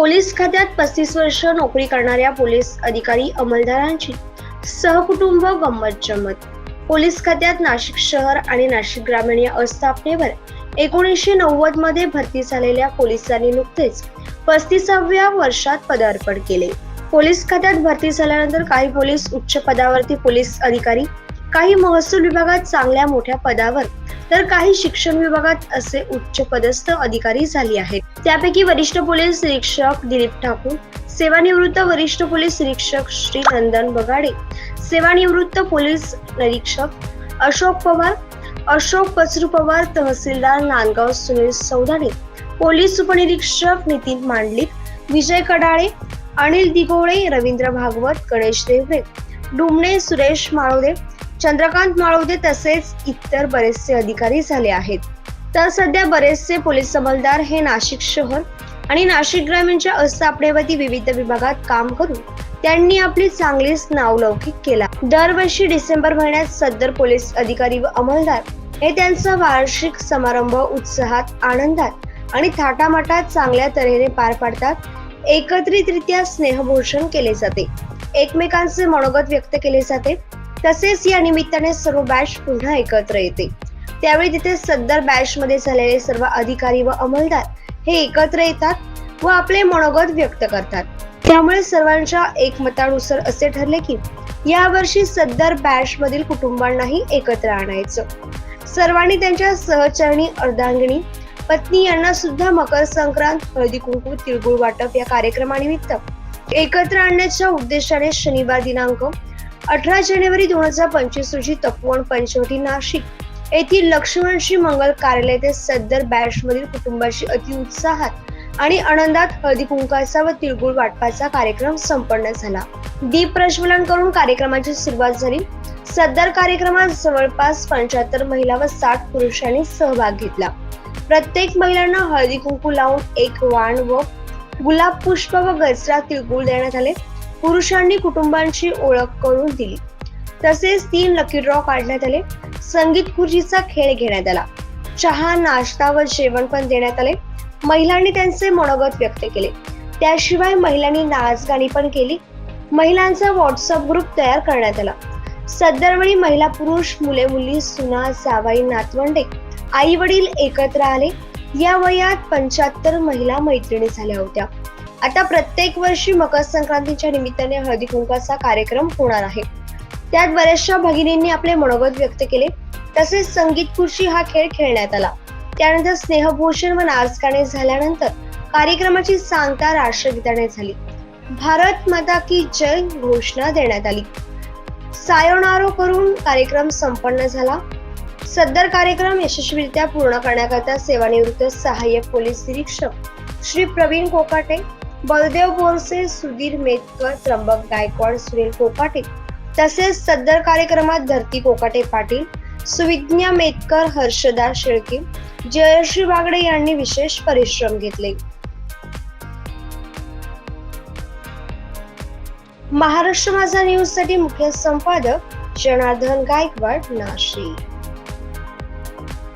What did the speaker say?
Police खात्यात पस्तीस वर्ष नोकरी करणाऱ्या पोलीस अधिकारी अंमलदारांची सहकुटुंब गंमत जमत पोलीस खात्यात नाशिक शहर आणि नाशिक ग्रामीण या अस्थापनेवर एकोणीसशे नव्वदमध्ये भरती झालेल्या पोलिसांनी नुकतेच पस्तीसाव्या वर्षात पदार्पण केले. पोलीस खात्यात भरती झाल्यानंतर काही पोलीस उच्च पदावरती पोलीस अधिकारी काही महसूल विभागात चांगल्या मोठ्या पदावर तर काही शिक्षण विभागात असे उच्च पदस्थ अधिकारी झाले आहेत. त्यापैकी वरिष्ठ पोलीस निरीक्षक दिलीप ठाकूर सेवानिवृत्त वरिष्ठ पोलीस निरीक्षक श्री नंदन बगाडे सेवानिवृत्त पोलीस निरीक्षक अशोक पवार अशोक कचरू पवार तहसीलदार नांदगाव सुनील सौदाणे पोलीस उपनिरीक्षक नितीन मांडलिक विजय कडाळे अनिल दिगोळे रवींद्र भागवत गणेश देवरे डुमणे सुरेश माळोदे चंद्रकांत माळोदे तसेच इतर बरेचसे अधिकारी झाले आहेत. तर सध्या बरेचसे पोलीस अंमलदार हे नाशिक शहर आणि नाशिक ग्रामीणच्या अस्थापनेवरती विविध विभागात काम करून त्यांनी आपली चांगलीच नावलौकिक केला. दरवर्षी डिसेंबर महिन्यात सदर पोलीस अधिकारी व अंमलदार हे त्यांचा वार्षिक समारंभ उत्साहात आनंदात आणि थाटामाटात चांगल्या तऱ्हेने पार पाडतात एकत्रितरित्या स्नेहभूषण केले जाते. एकमेकांचे मनोगत व्यक्त केले जाते. तसेच या निमित्ताने सर्व बॅच पुन्हा एकत्र येते. त्यावेळी तिथे सदर बॅच मध्ये झालेले सर्व अधिकारी व अंमलदार हे एकत्र येतात व आपले मनोगत व्यक्त करतात. त्यामुळे सर्वांच्या एकमतानुसार असे ठरले की यावर्षी सदर बॅश मधील कुटुंबांनाही एकत्र आणायचं. सर्वांनी त्यांच्या सहचरणी अर्धांगिनी पत्नी यांना सुद्धा मकर संक्रांत हळदी कुंकू तिळगुळ वाटप या कार्यक्रमानिमित्त एकत्र आणण्याच्या उद्देशाने शनिवार दिनांक अठरा जानेवारी दोन हजार पंचवीस रोजी तपोवन पंचवटी नाशिक येथील लक्ष्मणशी मंगल कार्यालय ते सदर बॅशमधील कुटुंबाशी कुटुंबाशी अतिउत्साहात आणि आनंदात हळदी कुंकाचा व तिळगुळ वाटपाचा कार्यक्रम संपन्न झाला. दीप प्रज्वलन करून कार्यक्रमाची सुरुवात झाली. सदर कार्यक्रमात जवळपास पंच्याहत्तर महिला व साठ पुरुषांनी सहभाग घेतला. प्रत्येक महिलांना हळदी कुंकू लावून एक वाण व गुलाब पुष्प व गजरा तिळगुळ देण्यात आले. पुरुषांनी कुटुंबांची ओळख करून दिली. तसेच तीन लकी ड्रॉ काढण्यात आले. संगीत खुर्चीचा खेळ घेण्यात आला. चहा नाश्ता व जेवण पण देण्यात आले. महिलांनी त्यांचे मनोगत व्यक्त केले. त्याशिवाय महिलांनी नाचगाणी पण केली. महिलांचा व्हॉट्सअप ग्रुप तयार करण्यात आला. सदरवेळी महिला पुरुष मुले मुली सुना सावाई नातवंडे आई वडील एकत्र आले. या वयात पंच्याहत्तर महिला मैत्रिणी झाल्या होत्या. आता प्रत्येक वर्षी मकर संक्रांतीच्या निमित्ताने हळदी कुंकाचा कार्यक्रम होणार आहे. त्यात बऱ्याचशा भगिनींनी आपले मनोगत व्यक्त केले. तसेच संगीत खुर्ची हा खेळ खेळण्यात आला. त्यानंतर स्नेहभूषण व नाचगाणे झाल्यानंतर कार्यक्रमाची सांगता राष्ट्रगीताने झाली. भारत माता की जय घोषणा देण्यात आली. सायोनारो करून कार्यक्रम संपन्न झाला. सदर कार्यक्रम यशस्वीरित्या पूर्ण करण्याकरता सेवानिवृत्त सहाय्यक पोलीस निरीक्षक श्री प्रवीण कोकाटे बलदेव बोरसे सुधीर मेतकर त्र्यंबक गायकवाड सुनील कोकाटे तसेच सदर कार्यक्रमात धरती कोकाटे पाटील सुविज्ञा मेतकर हर्षदा शेळके जयश्री बागडे यांनी विशेष परिश्रम घेतले. महाराष्ट्र माझा न्यूजसाठी मुख्य संपादक जनार्दन गायकवाड नाशिक.